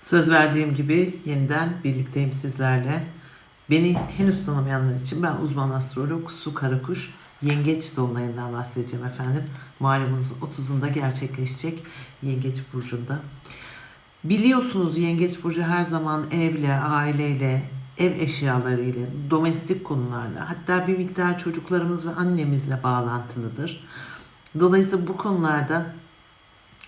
Söz verdiğim gibi yeniden birlikteyim sizlerle. Beni henüz tanımayanlar için ben uzman astrolog Su Karakuş Yengeç Dolunay'ından bahsedeceğim efendim. Malumunuz 30'unda gerçekleşecek Yengeç Burcu'nda. Biliyorsunuz Yengeç Burcu her zaman evle, aileyle, ev eşyalarıyla, domestik konularla hatta bir miktar çocuklarımız ve annemizle bağlantılıdır. Dolayısıyla bu konularda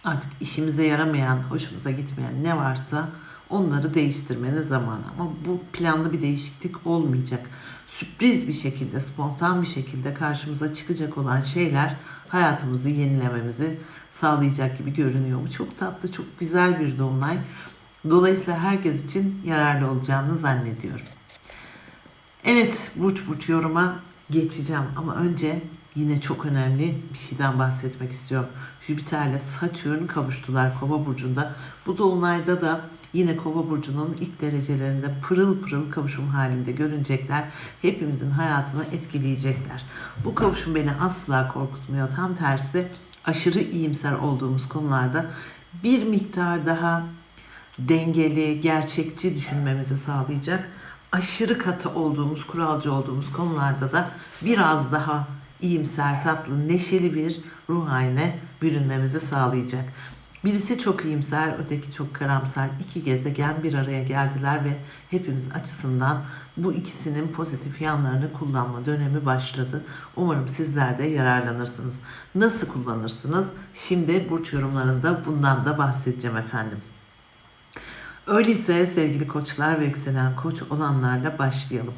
artık işimize yaramayan, hoşumuza gitmeyen ne varsa onları değiştirmenin zamanı. Ama bu planlı bir değişiklik olmayacak. Sürpriz bir şekilde, spontan bir şekilde karşımıza çıkacak olan şeyler hayatımızı yenilememizi sağlayacak gibi görünüyor. Bu çok tatlı, çok güzel bir dolunay. Dolayısıyla herkes için yararlı olacağını zannediyorum. Evet, burç burç yoruma geçeceğim ama önce yine çok önemli bir şeyden bahsetmek istiyorum. Jüpiter'le Satürn kavuştular Kova burcunda. Bu dolunayda da yine Kova burcunun ilk derecelerinde pırıl pırıl kavuşum halinde görünecekler. Hepimizin hayatını etkileyecekler. Bu kavuşum beni asla korkutmuyor. Tam tersi aşırı iyimser olduğumuz konularda bir miktar daha dengeli, gerçekçi düşünmemizi sağlayacak. Aşırı katı olduğumuz, kuralcı olduğumuz konularda da biraz daha iyimser, tatlı, neşeli bir ruh haline bürünmemizi sağlayacak. Birisi çok iyimser, öteki çok karamsar. İki gezegen bir araya geldiler ve hepimiz açısından bu ikisinin pozitif yanlarını kullanma dönemi başladı. Umarım sizler de yararlanırsınız. Nasıl kullanırsınız? Şimdi burç yorumlarında bundan da bahsedeceğim efendim. Öyleyse sevgili koçlar ve yükselen koç olanlarla başlayalım.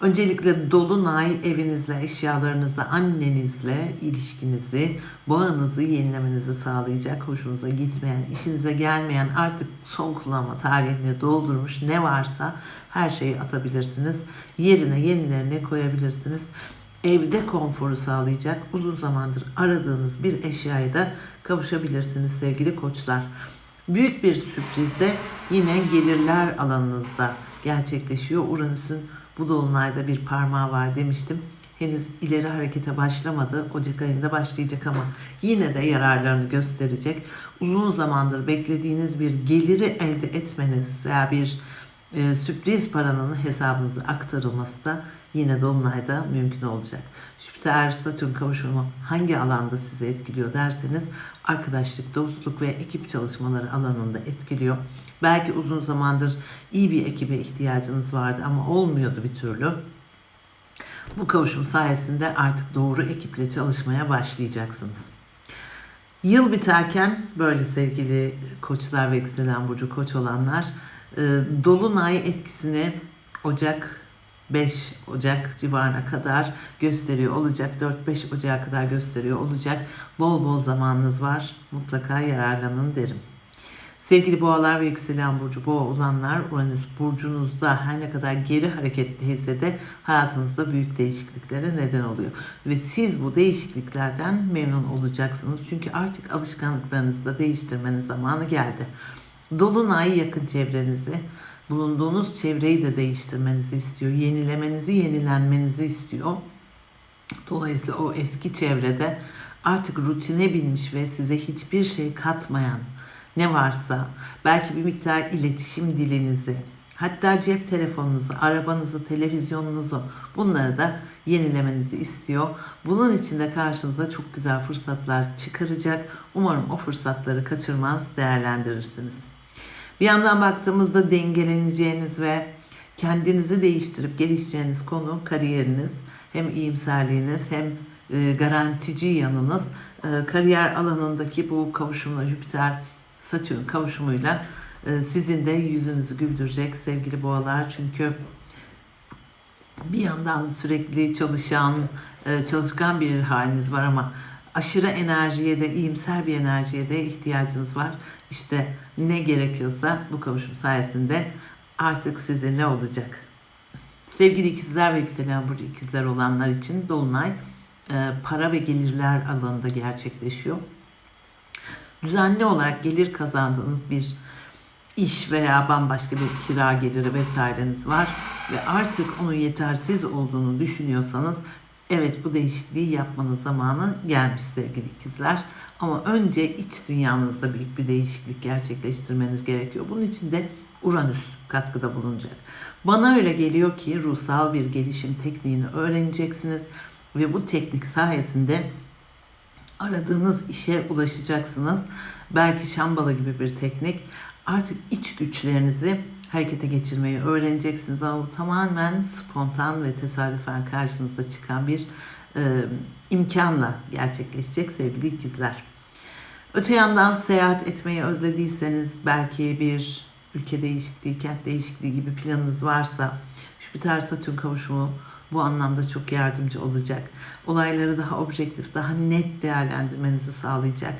Öncelikle dolunay evinizle, eşyalarınızla, annenizle ilişkinizi, bağınızı yenilemenizi sağlayacak, hoşunuza gitmeyen, işinize gelmeyen, artık son kullanma tarihini doldurmuş ne varsa her şeyi atabilirsiniz. Yerine yenilerini koyabilirsiniz. Evde konforu sağlayacak, uzun zamandır aradığınız bir eşyaya da kavuşabilirsiniz sevgili koçlar. Büyük bir sürpriz de yine gelirler alanınızda gerçekleşiyor. Uranüs'ün bu dolunayda bir parmağı var demiştim. Henüz ileri harekete başlamadı. Ocak ayında başlayacak ama yine de yararlarını gösterecek. Uzun zamandır beklediğiniz bir geliri elde etmeniz veya bir e, sürpriz paranın hesabınıza aktarılması da yine dolunayda mümkün olacak. Jüpiter Satürn kavuşumu hangi alanda sizi etkiliyor derseniz arkadaşlık, dostluk ve ekip çalışmaları alanında etkiliyor. Belki uzun zamandır iyi bir ekibe ihtiyacınız vardı ama olmuyordu bir türlü. Bu kavuşum sayesinde artık doğru ekiple çalışmaya başlayacaksınız. Yıl biterken böyle sevgili koçlar ve yükselen burcu koç olanlar e, dolunay etkisini Ocak 5 Ocak civarına kadar gösteriyor olacak. 4-5 Ocak'a kadar gösteriyor olacak. Bol bol zamanınız var. Mutlaka yararlanın derim. Sevgili boğalar ve yükselen burcu boğa olanlar Uranüs burcunuzda her ne kadar geri hareketliyse de hayatınızda büyük değişikliklere neden oluyor. Ve siz bu değişikliklerden memnun olacaksınız. Çünkü artık alışkanlıklarınızı da değiştirmenin zamanı geldi. Dolunay yakın çevrenizi, bulunduğunuz çevreyi de değiştirmenizi istiyor. Yenilemenizi, yenilenmenizi istiyor. Dolayısıyla o eski çevrede artık rutine binmiş ve size hiçbir şey katmayan ne varsa belki bir miktar iletişim dilinizi hatta cep telefonunuzu, arabanızı, televizyonunuzu bunları da yenilemenizi istiyor. Bunun için de karşınıza çok güzel fırsatlar çıkaracak. Umarım o fırsatları kaçırmaz, değerlendirirsiniz. Bir yandan baktığımızda dengeleneceğiniz ve kendinizi değiştirip gelişeceğiniz konu kariyeriniz. Hem iyimserliğiniz hem e, garantici yanınız. E, kariyer alanındaki bu kavuşumla Jüpiter Satürn kavuşumuyla e, sizin de yüzünüzü güldürecek sevgili boğalar. Çünkü bir yandan sürekli çalışan, e, çalışkan bir haliniz var ama aşırı enerjiye de, iyimser bir enerjiye de ihtiyacınız var. İşte ne gerekiyorsa bu kavuşum sayesinde artık sizinle olacak. Sevgili ikizler ve yükselen burcu ikizler olanlar için Dolunay e, para ve gelirler alanında gerçekleşiyor. Düzenli olarak gelir kazandığınız bir iş veya bambaşka bir kira geliri vesaireniz var ve artık onun yetersiz olduğunu düşünüyorsanız Evet bu değişikliği yapmanın zamanı gelmiş sevgili ikizler. Ama önce iç dünyanızda büyük bir değişiklik gerçekleştirmeniz gerekiyor. Bunun için de Uranüs katkıda bulunacak. Bana öyle geliyor ki ruhsal bir gelişim tekniğini öğreneceksiniz ve bu teknik sayesinde aradığınız işe ulaşacaksınız. Belki şambala gibi bir teknik. Artık iç güçlerinizi harekete geçirmeyi öğreneceksiniz ama bu tamamen spontan ve tesadüfen karşınıza çıkan bir e, imkanla gerçekleşecek sevgili ikizler. Öte yandan seyahat etmeyi özlediyseniz belki bir ülke değişikliği, kent değişikliği gibi planınız varsa Jüpiter Satürn kavuşumu bu anlamda çok yardımcı olacak. Olayları daha objektif, daha net değerlendirmenizi sağlayacak.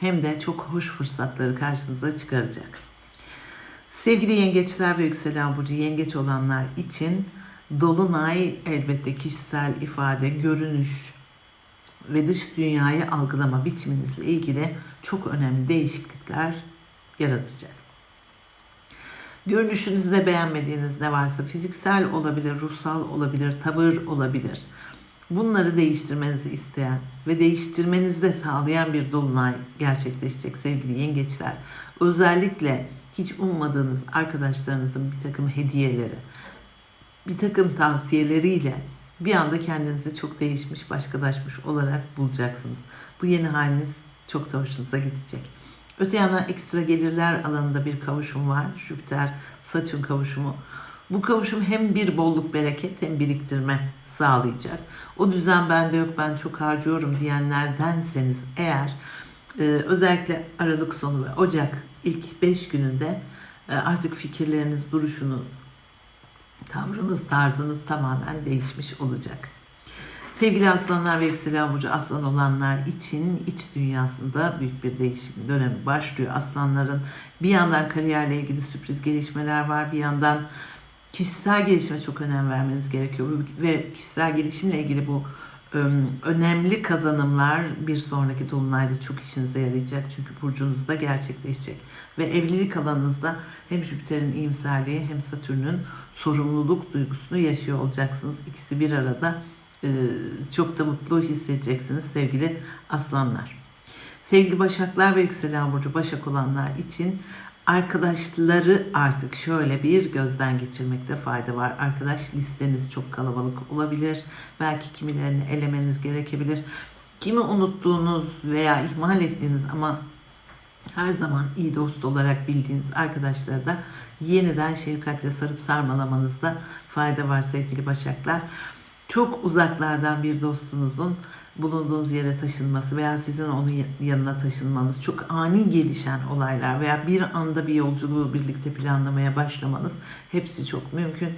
Hem de çok hoş fırsatları karşınıza çıkaracak. Sevgili yengeçler ve yükselen burcu yengeç olanlar için dolunay elbette kişisel ifade, görünüş ve dış dünyayı algılama biçiminizle ilgili çok önemli değişiklikler yaratacak. Görünüşünüzde beğenmediğiniz ne varsa fiziksel olabilir, ruhsal olabilir, tavır olabilir. Bunları değiştirmenizi isteyen ve değiştirmenizi de sağlayan bir dolunay gerçekleşecek sevgili yengeçler. Özellikle hiç ummadığınız arkadaşlarınızın bir takım hediyeleri, bir takım tavsiyeleriyle bir anda kendinizi çok değişmiş, başkalaşmış olarak bulacaksınız. Bu yeni haliniz çok da hoşunuza gidecek. Öte yana ekstra gelirler alanında bir kavuşum var. Jüpiter, Satürn kavuşumu. Bu kavuşum hem bir bolluk bereket hem biriktirme sağlayacak. O düzen bende yok ben çok harcıyorum diyenlerdenseniz eğer e, özellikle Aralık sonu ve Ocak ilk 5 gününde e, artık fikirleriniz, duruşunuz, tavrınız, tarzınız tamamen değişmiş olacak. Sevgili aslanlar ve yükselen burcu aslan olanlar için iç dünyasında büyük bir değişim dönemi başlıyor. Aslanların bir yandan kariyerle ilgili sürpriz gelişmeler var, bir yandan kişisel gelişime çok önem vermeniz gerekiyor ve kişisel gelişimle ilgili bu önemli kazanımlar bir sonraki dolunayda çok işinize yarayacak. Çünkü burcunuzda gerçekleşecek. Ve evlilik alanınızda hem Jüpiter'in iyimserliği hem Satürn'ün sorumluluk duygusunu yaşıyor olacaksınız. İkisi bir arada çok da mutlu hissedeceksiniz sevgili aslanlar. Sevgili Başaklar ve yükselen burcu Başak olanlar için arkadaşları artık şöyle bir gözden geçirmekte fayda var. Arkadaş listeniz çok kalabalık olabilir. Belki kimilerini elemeniz gerekebilir. Kimi unuttuğunuz veya ihmal ettiğiniz ama her zaman iyi dost olarak bildiğiniz arkadaşları da yeniden şefkatle sarıp sarmalamanızda fayda var sevgili Başaklar. Çok uzaklardan bir dostunuzun bulunduğunuz yere taşınması veya sizin onun yanına taşınmanız, çok ani gelişen olaylar veya bir anda bir yolculuğu birlikte planlamaya başlamanız hepsi çok mümkün.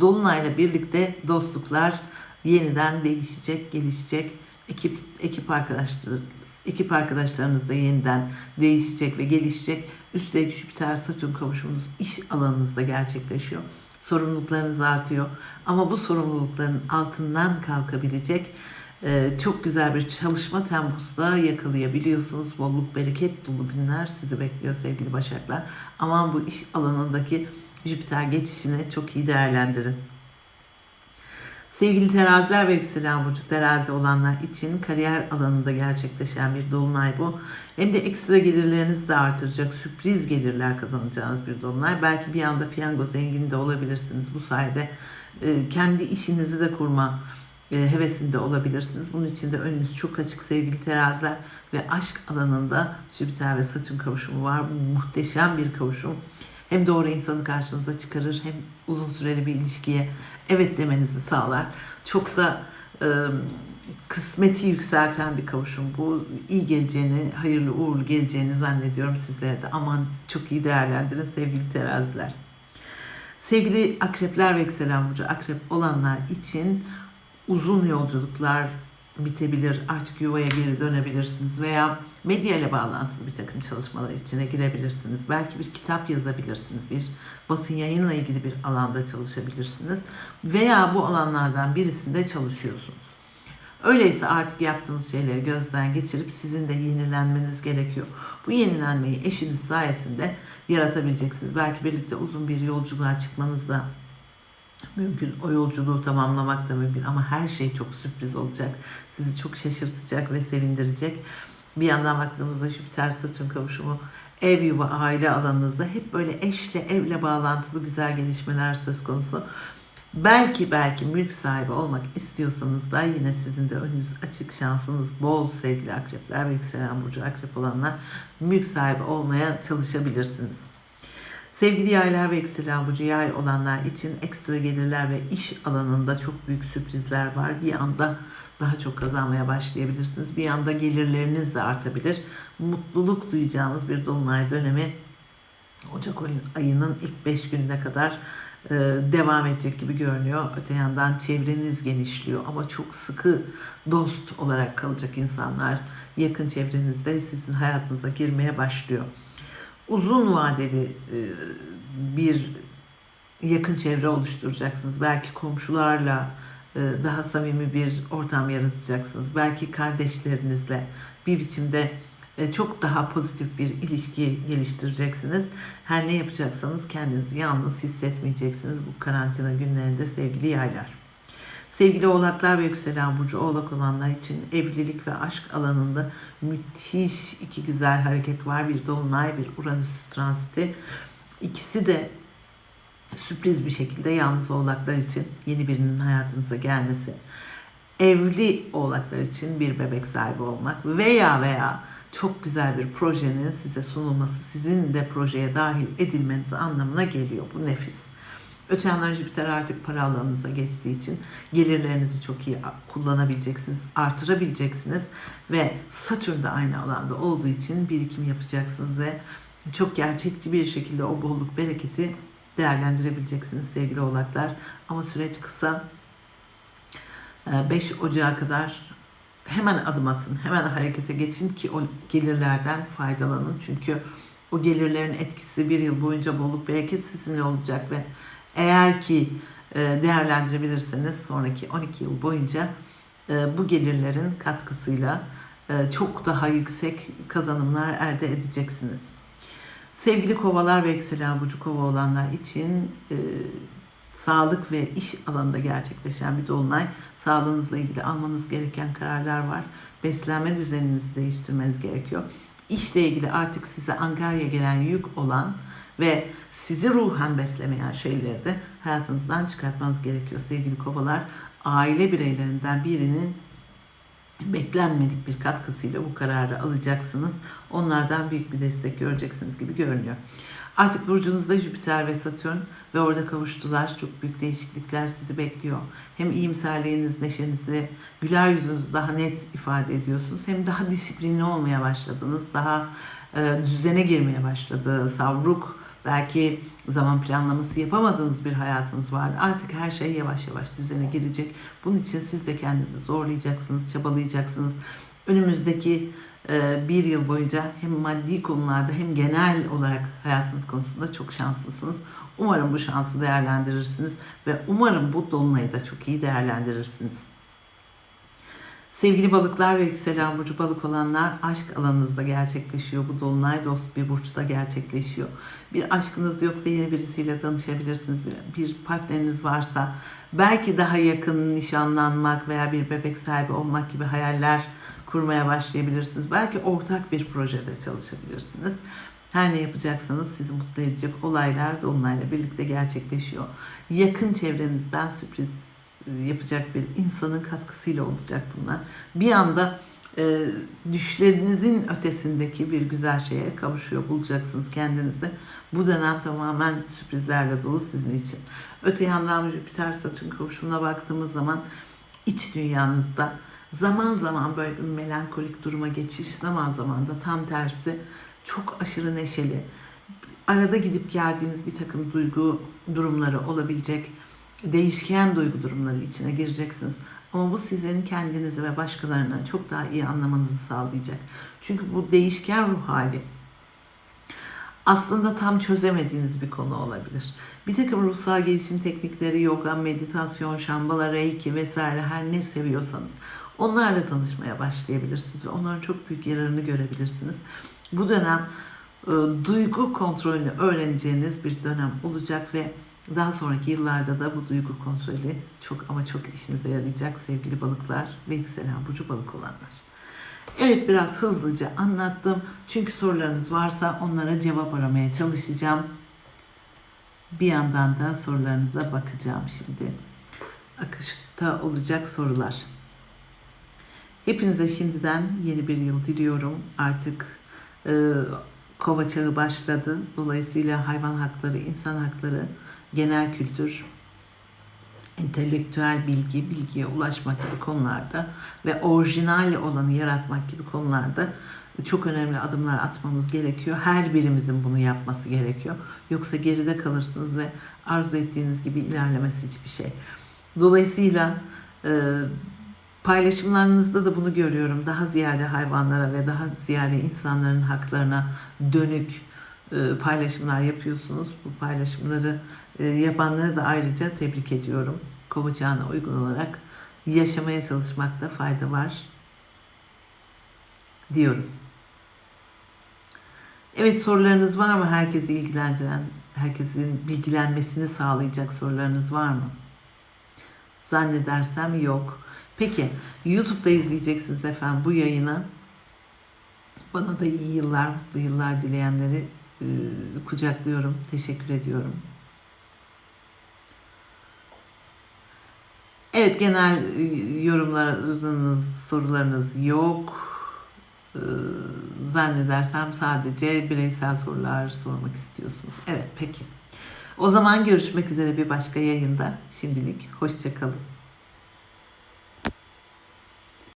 Dolunayla birlikte dostluklar yeniden değişecek, gelişecek. Ekip ekip arkadaşları ekip arkadaşlarınız da yeniden değişecek ve gelişecek. Üstelik Jüpiter Satürn kavuşumunuz iş alanınızda gerçekleşiyor. Sorumluluklarınız artıyor. Ama bu sorumlulukların altından kalkabilecek ee, çok güzel bir çalışma temposu da yakalayabiliyorsunuz. Bolluk, bereket dolu günler sizi bekliyor sevgili Başaklar. Aman bu iş alanındaki Jüpiter geçişini çok iyi değerlendirin. Sevgili teraziler ve yükselen burcu terazi olanlar için kariyer alanında gerçekleşen bir dolunay bu. Hem de ekstra gelirlerinizi de artıracak, sürpriz gelirler kazanacağınız bir dolunay. Belki bir anda piyango zengini de olabilirsiniz. Bu sayede e, kendi işinizi de kurma hevesinde olabilirsiniz. Bunun için de önünüz çok açık sevgili teraziler ve aşk alanında Jüpiter ve Satürn kavuşumu var. Bu muhteşem bir kavuşum. Hem doğru insanı karşınıza çıkarır hem uzun süreli bir ilişkiye evet demenizi sağlar. Çok da e, kısmeti yükselten bir kavuşum. Bu iyi geleceğini, hayırlı uğurlu geleceğini zannediyorum sizlere de. Aman çok iyi değerlendirin sevgili teraziler. Sevgili akrepler ve yükselen burcu akrep olanlar için uzun yolculuklar bitebilir. Artık yuvaya geri dönebilirsiniz veya medya ile bağlantılı bir takım çalışmalar içine girebilirsiniz. Belki bir kitap yazabilirsiniz. Bir basın yayınla ilgili bir alanda çalışabilirsiniz. Veya bu alanlardan birisinde çalışıyorsunuz. Öyleyse artık yaptığınız şeyleri gözden geçirip sizin de yenilenmeniz gerekiyor. Bu yenilenmeyi eşiniz sayesinde yaratabileceksiniz. Belki birlikte uzun bir yolculuğa çıkmanızda mümkün. O yolculuğu tamamlamak da mümkün ama her şey çok sürpriz olacak. Sizi çok şaşırtacak ve sevindirecek. Bir yandan baktığımızda Jüpiter Satürn kavuşumu ev yuva aile alanınızda hep böyle eşle evle bağlantılı güzel gelişmeler söz konusu. Belki belki mülk sahibi olmak istiyorsanız da yine sizin de önünüz açık şansınız bol sevgili akrepler ve yükselen burcu akrep olanlar mülk sahibi olmaya çalışabilirsiniz. Sevgili yaylar ve yükselen burcu yay olanlar için ekstra gelirler ve iş alanında çok büyük sürprizler var. Bir anda daha çok kazanmaya başlayabilirsiniz. Bir anda gelirleriniz de artabilir. Mutluluk duyacağınız bir dolunay dönemi Ocak ayının ilk 5 gününe kadar e, devam edecek gibi görünüyor. Öte yandan çevreniz genişliyor ama çok sıkı dost olarak kalacak insanlar yakın çevrenizde sizin hayatınıza girmeye başlıyor. Uzun vadeli e, bir yakın çevre oluşturacaksınız. Belki komşularla e, daha samimi bir ortam yaratacaksınız. Belki kardeşlerinizle bir biçimde e, çok daha pozitif bir ilişki geliştireceksiniz. Her ne yapacaksanız kendinizi yalnız hissetmeyeceksiniz bu karantina günlerinde sevgili yaylar. Sevgili oğlaklar ve yükselen burcu oğlak olanlar için evlilik ve aşk alanında müthiş iki güzel hareket var. Bir dolunay, bir Uranüs transiti. İkisi de sürpriz bir şekilde yalnız oğlaklar için yeni birinin hayatınıza gelmesi. Evli oğlaklar için bir bebek sahibi olmak veya veya çok güzel bir projenin size sunulması, sizin de projeye dahil edilmeniz anlamına geliyor. Bu nefis. Öte yandan Jüpiter artık para alanınıza geçtiği için gelirlerinizi çok iyi kullanabileceksiniz, artırabileceksiniz ve Satürn de aynı alanda olduğu için birikim yapacaksınız ve çok gerçekçi bir şekilde o bolluk bereketi değerlendirebileceksiniz sevgili oğlaklar. Ama süreç kısa. 5 Ocağı kadar hemen adım atın, hemen harekete geçin ki o gelirlerden faydalanın. Çünkü o gelirlerin etkisi bir yıl boyunca bolluk bereket sizinle olacak ve eğer ki e, değerlendirebilirseniz sonraki 12 yıl boyunca e, bu gelirlerin katkısıyla e, çok daha yüksek kazanımlar elde edeceksiniz. Sevgili kovalar ve yükselen burcu kova olanlar için sağlık ve iş alanında gerçekleşen bir dolunay. Sağlığınızla ilgili almanız gereken kararlar var. Beslenme düzeninizi değiştirmeniz gerekiyor. İşle ilgili artık size Ankara'ya gelen yük olan ve sizi ruhen beslemeyen şeyleri de hayatınızdan çıkartmanız gerekiyor sevgili kovalar. Aile bireylerinden birinin beklenmedik bir katkısıyla bu kararı alacaksınız. Onlardan büyük bir destek göreceksiniz gibi görünüyor. Artık burcunuzda Jüpiter ve Satürn ve orada kavuştular. Çok büyük değişiklikler sizi bekliyor. Hem iyimserliğiniz, neşenizi, güler yüzünüzü daha net ifade ediyorsunuz. Hem daha disiplinli olmaya başladınız. Daha e, düzene girmeye başladı. Savruk, belki zaman planlaması yapamadığınız bir hayatınız vardı. Artık her şey yavaş yavaş düzene girecek. Bunun için siz de kendinizi zorlayacaksınız, çabalayacaksınız. Önümüzdeki bir yıl boyunca hem maddi konularda hem genel olarak hayatınız konusunda çok şanslısınız. Umarım bu şansı değerlendirirsiniz ve umarım bu dolunayı da çok iyi değerlendirirsiniz. Sevgili balıklar ve yükselen burcu balık olanlar aşk alanınızda gerçekleşiyor. Bu dolunay dost bir burçta gerçekleşiyor. Bir aşkınız yoksa yeni birisiyle tanışabilirsiniz. Bir partneriniz varsa belki daha yakın nişanlanmak veya bir bebek sahibi olmak gibi hayaller kurmaya başlayabilirsiniz. Belki ortak bir projede çalışabilirsiniz. Her ne yapacaksanız sizi mutlu edecek olaylar dolunayla birlikte gerçekleşiyor. Yakın çevrenizden sürpriz e, yapacak bir insanın katkısıyla olacak bunlar. Bir anda e, düşlerinizin ötesindeki bir güzel şeye kavuşuyor bulacaksınız kendinizi. Bu dönem tamamen sürprizlerle dolu sizin için. Öte yandan Jüpiter Satürn kavuşumuna baktığımız zaman iç dünyanızda zaman zaman böyle bir melankolik duruma geçiş, zaman zaman da tam tersi çok aşırı neşeli. Arada gidip geldiğiniz bir takım duygu durumları olabilecek değişken duygu durumları içine gireceksiniz. Ama bu sizin kendinizi ve başkalarına çok daha iyi anlamanızı sağlayacak. Çünkü bu değişken ruh hali aslında tam çözemediğiniz bir konu olabilir. Bir takım ruhsal gelişim teknikleri, yoga, meditasyon, şambala, reiki vesaire her ne seviyorsanız onlarla tanışmaya başlayabilirsiniz ve onların çok büyük yararını görebilirsiniz. Bu dönem e, duygu kontrolünü öğreneceğiniz bir dönem olacak ve Daha sonraki yıllarda da bu duygu kontrolü çok ama çok işinize yarayacak sevgili balıklar ve yükselen burcu balık olanlar. Evet biraz hızlıca anlattım. Çünkü sorularınız varsa onlara cevap aramaya çalışacağım. Bir yandan da sorularınıza bakacağım şimdi. Akışta olacak sorular. Hepinize şimdiden yeni bir yıl diliyorum. Artık e, kova çağı başladı. Dolayısıyla hayvan hakları, insan hakları, genel kültür, entelektüel bilgi, bilgiye ulaşmak gibi konularda ve orijinal olanı yaratmak gibi konularda çok önemli adımlar atmamız gerekiyor. Her birimizin bunu yapması gerekiyor. Yoksa geride kalırsınız ve arzu ettiğiniz gibi ilerlemesi hiçbir şey. Dolayısıyla e, paylaşımlarınızda da bunu görüyorum. Daha ziyade hayvanlara ve daha ziyade insanların haklarına dönük e, paylaşımlar yapıyorsunuz. Bu paylaşımları e, yapanları da ayrıca tebrik ediyorum. Kovacağına uygun olarak yaşamaya çalışmakta fayda var diyorum. Evet sorularınız var mı? Herkesi ilgilendiren, herkesin bilgilenmesini sağlayacak sorularınız var mı? Zannedersem yok. Peki YouTube'da izleyeceksiniz efendim bu yayını. Bana da iyi yıllar, mutlu yıllar dileyenleri e, kucaklıyorum. Teşekkür ediyorum. Evet genel e, yorumlarınız, sorularınız yok. Ee, zannedersem sadece bireysel sorular sormak istiyorsunuz. Evet peki. O zaman görüşmek üzere bir başka yayında. Şimdilik hoşçakalın.